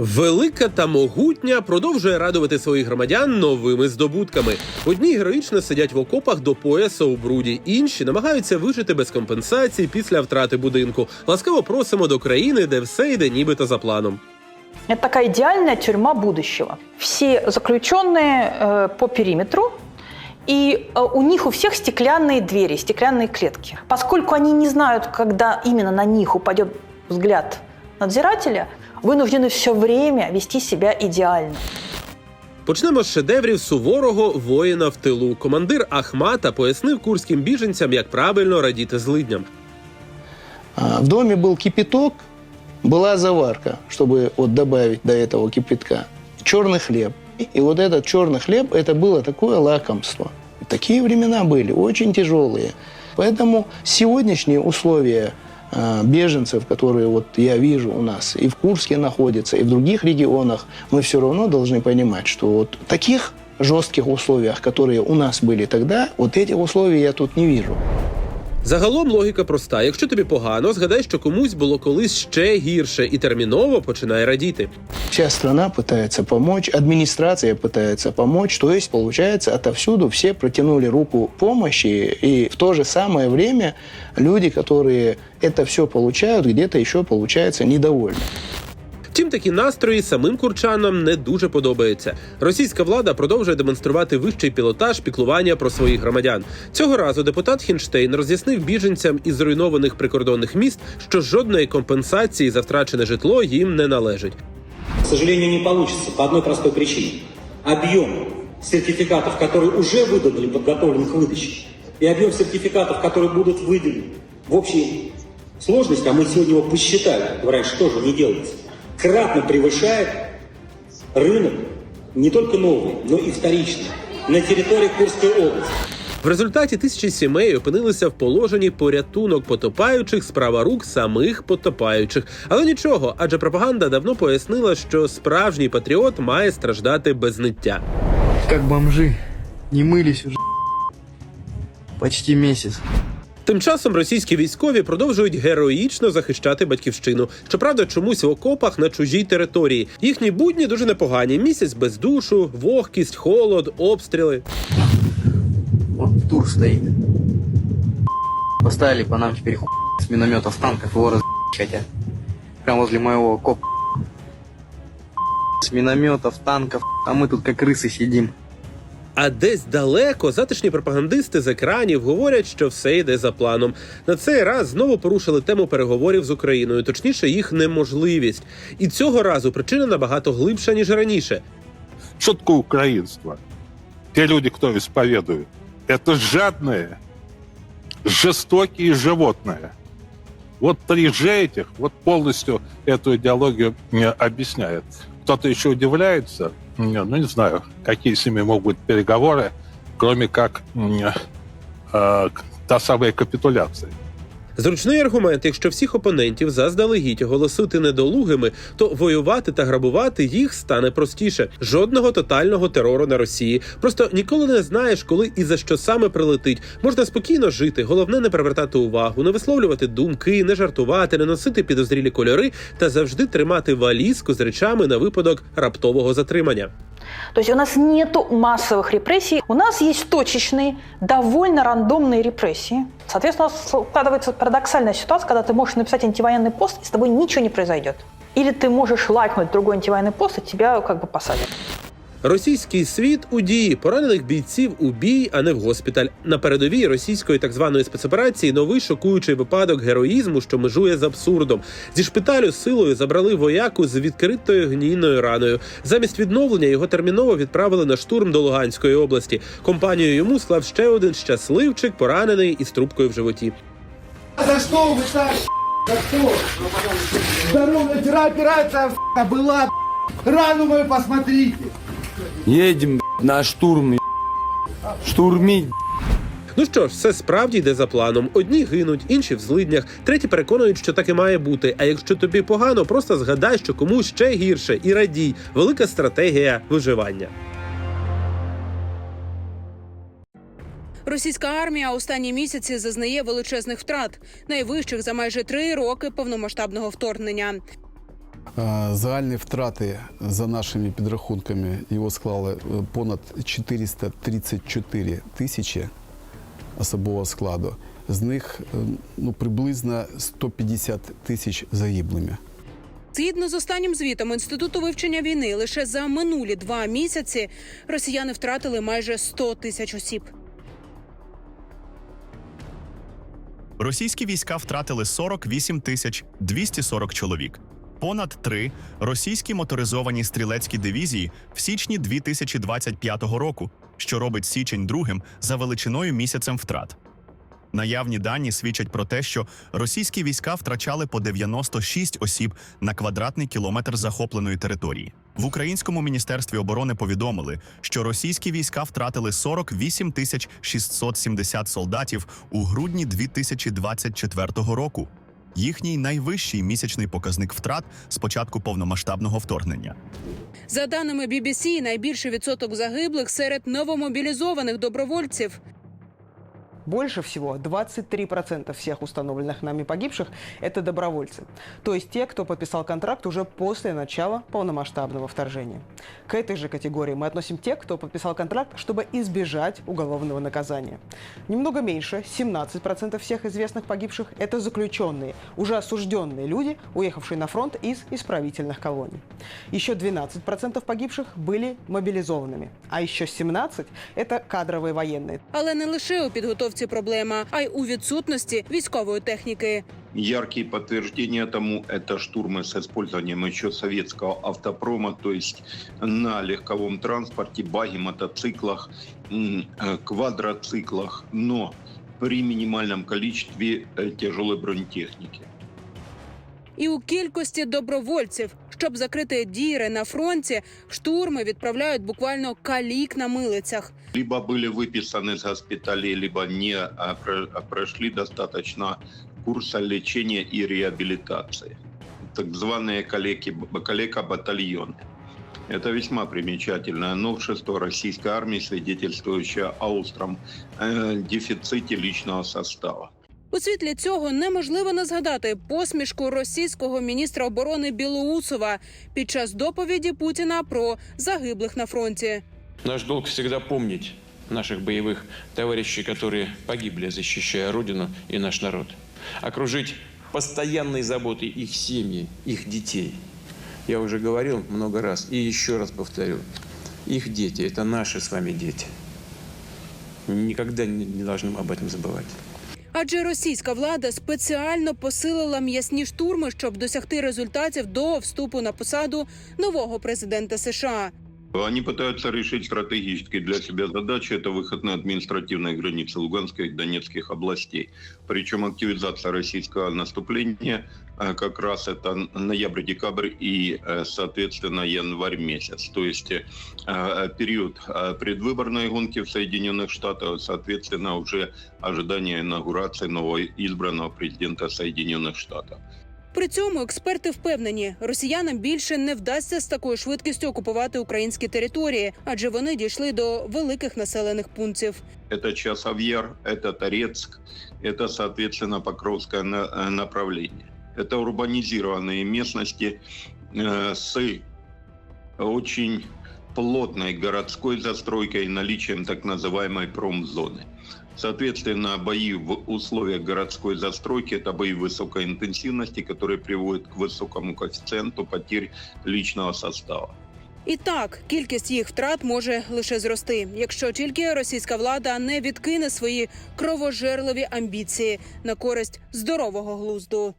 Велика та могутня продовжує радувати своїх громадян новими здобутками. Одні героїчно сидять в окопах до пояса у бруді, інші намагаються вижити без компенсацій після втрати будинку. Ласкаво просимо до країни, де все йде нібито за планом. Это такая идеальная тюрьма будущего. Все заключенные э, по периметру, и э, у них у всех стеклянные двери, стеклянные клетки. Поскольку они не знают, когда именно на них упадет взгляд надзирателя, вынуждены все время вести себя идеально. Почнемо з шедеврів суворого воїна в тилу. Командир Ахмата пояснив курським біженцям, як правильно радіти злидням. А, В доме был кипяток, была заварка, чтобы вот добавить до этого кипятка. Черный хлеб. И вот этот черный хлеб, это было такое лакомство. Такие времена были, очень тяжелые. Поэтому сегодняшние условия а, беженцев, которые вот я вижу у нас и в Курске находятся, и в других регионах, мы все равно должны понимать, что вот таких жестких условиях, которые у нас были тогда, вот этих условий я тут не вижу. Загалом логіка проста: якщо тобі погано, згадай, що комусь було колись ще гірше, і терміново починай радіти. Вся страна пытается помочь, администрация пытается помочь. То есть, получается, отовсюду все протянули руку помощи, и в то же самое время люди, которые это все получают, где-то еще, получается, недовольны. Втім, такі настрої самим курчанам не дуже подобаються. Російська влада продовжує демонструвати вищий пілотаж піклування про своїх громадян. Цього разу депутат Хінштейн роз'яснив біженцям із зруйнованих прикордонних міст, що жодної компенсації за втрачене житло їм не належить. К сожалению, не получится по одной простой причине. Объем сертификатов, которые уже выданы или подготовлены к выдаче, и объем сертификатов, которые будут выданы в общей сложности, а мы сегодня его посчитали, говорят, что же не делается, кратно превышает рынок не только новый, но и вторичный на территории Курской области. В результаті тисячі сімей опинилися в положенні порятунок потопаючих справа рук самих потопаючих. Але нічого, адже пропаганда давно пояснила, що справжній патріот має страждати без ниття. Как бомжи. Не мылись уже почти месяц. Тим часом російські військові продовжують героїчно захищати батьківщину. Щоправда, чомусь в окопах на чужій території. Їхні будні дуже непогані. Місяць без душу, вогкість, холод, обстріли. Вот тур стоит. Поставили по нам теперь хуй с минометов, танков, его раз хотят. Прямо возле моего коп. С минометов, танков, а мы тут как крысы сидим. А десь далеко затишні пропагандисти з екранів говорять, що все йде за планом. На цей раз знову порушили тему переговорів з Україною, точніше, їх неможливість. І цього разу причина набагато глибша ніж раніше. Что такое украинство? Те люди, кто исповедует, это жадные, жестокие животные. Вот три Ж этих вот полностью эту идеологию не объясняет. Кто-то еще удивляется, не, ну не знаю, какие с ними могут быть переговоры, кроме как м, э, та самая капитуляция. Зручний аргумент, якщо всіх опонентів заздалегідь оголосити недолугими, то воювати та грабувати їх стане простіше. Жодного тотального терору на Росії. Просто ніколи не знаєш, коли і за що саме прилетить. Можна спокійно жити. Головне не привертати увагу, не висловлювати думки, не жартувати, не носити підозрілі кольори та завжди тримати валізку з речами на випадок раптового затримання. То есть у нас нету массовых репрессий, у нас есть точечные, довольно рандомные репрессии. Соответственно, у нас складывается парадоксальная ситуация, когда ты можешь написать антивоенный пост, и с тобой ничего не произойдет. Или ты можешь лайкнуть другой антивоенный пост, и тебя как бы посадят. Російський світ у дії поранених бійців у бій, а не в госпіталь. На передовій російської так званої спецоперації новий шокуючий випадок героїзму, що межує з абсурдом. Зі шпиталю силою забрали вояку з відкритою гнійною раною. Замість відновлення його терміново відправили на штурм до Луганської області. Компанію йому склав ще один щасливчик, поранений із трубкою в животі. За что вы так? За что? Здоровая вчера операция сука, была. Рану мою посмотрите. Едем на штурм. еб***ь. Штурмить. б***ь. Ну що ж, все справді йде за планом. Одні гинуть, інші в злиднях, треті переконують, що так і має бути. А якщо тобі погано, просто згадай, що комусь ще гірше, і радій. Велика стратегія виживання. Російська армія останні місяці зазнає величезних втрат, найвищих за майже три роки повномасштабного вторгнення. Загальні втрати за нашими підрахунками його склали е, понад 434 тисячі особового складу. З них е, ну, приблизно 150 тисяч загиблими. Згідно з останнім звітом інституту вивчення війни, лише за минулі два місяці росіяни втратили майже 100 тисяч осіб. Російські війська втратили 48 тисяч 240 чоловік. Понад три російські моторизовані стрілецькі дивізії в січні 2025 року, що робить січень другим за величиною місяцем втрат. Наявні дані свідчать про те, що російські війська втрачали по 96 осіб на квадратний кілометр захопленої території. В українському міністерстві оборони повідомили, що російські війська втратили 48 тисяч 670 солдатів у грудні 2024 року. Їхній найвищий місячний показник втрат з початку повномасштабного вторгнення. За даними BBC, найбільший відсоток загиблих серед новомобілізованих добровольців. Больше всего 23% всех установленных нами погибших – это добровольцы. То есть те, кто подписал контракт уже после начала полномасштабного вторжения. К этой же категории мы относим тех, кто подписал контракт, чтобы избежать уголовного наказания. Немного меньше, 17% всех известных погибших – это заключенные, уже осужденные люди, уехавшие на фронт из исправительных колоний. Еще 12% погибших были мобилизованными, а еще 17% – это кадровые военные. Але не лише у підготовці проблема, а й у відсутності військової техніки. Яркие подтверждения тому – это штурмы с использованием еще советского автопрома, то есть на легковом транспорте, баги, мотоциклах, м, э, квадроциклах, но при минимальном количестве э, тяжелой бронетехники. І у кількості добровольців, щоб закрити діри на фронті, штурми відправляють буквально калік на милицях. Либо были выписаны из госпиталей, либо не а, про- а, прошли достаточно курса лечения и реабилитации. Так званые калеки, калека-батальоны. Это весьма примечательное новшество российской армии, свидетельствующее о остром э, дефиците личного состава. У світлі цього неможливо не згадати посмішку російського міністра оборони Білоусова під час доповіді Путіна про загиблих на фронті. Наш долг всегда помнить наших боевых товарищей, которые погибли, защищая Родину и наш народ. Окружить постоянной заботой их семьи, их детей. Я уже говорил много раз и еще раз повторю. Их дети – это наши с вами дети. Никогда не не должны об этом забывать. Адже російська влада спеціально посилила м'ясні штурми, щоб досягти результатів до вступу на посаду нового президента США. Они пытаются решить стратегические для себя задачи. Это выход на административные границы Луганской и Донецких областей. Причем активизация российского наступления э, как раз это ноябрь-декабрь и, э, соответственно, январь месяц. То есть э, период предвыборной гонки в Соединенных Штатах, соответственно, уже ожидание инаугурации нового избранного президента Соединенных Штатов. При цьому експерти впевнені, росіянам більше не вдасться з такою швидкістю окупувати українські території, адже вони дійшли до великих населених пунктів. Это Часовьяр, это Торецк, это, соответственно, Покровское на- э, направление. Это урбанизированные местности э, с очень плотной городской застройкой и наличием так называемой промзоны. Соответственно, бои в условиях городской застройки – это бои высокой интенсивности, которые приводят к высокому коэффициенту потерь личного состава. І так, кількість їх втрат може лише зрости, якщо тільки російська влада не відкине свої кровожерливі амбіції на користь здорового глузду.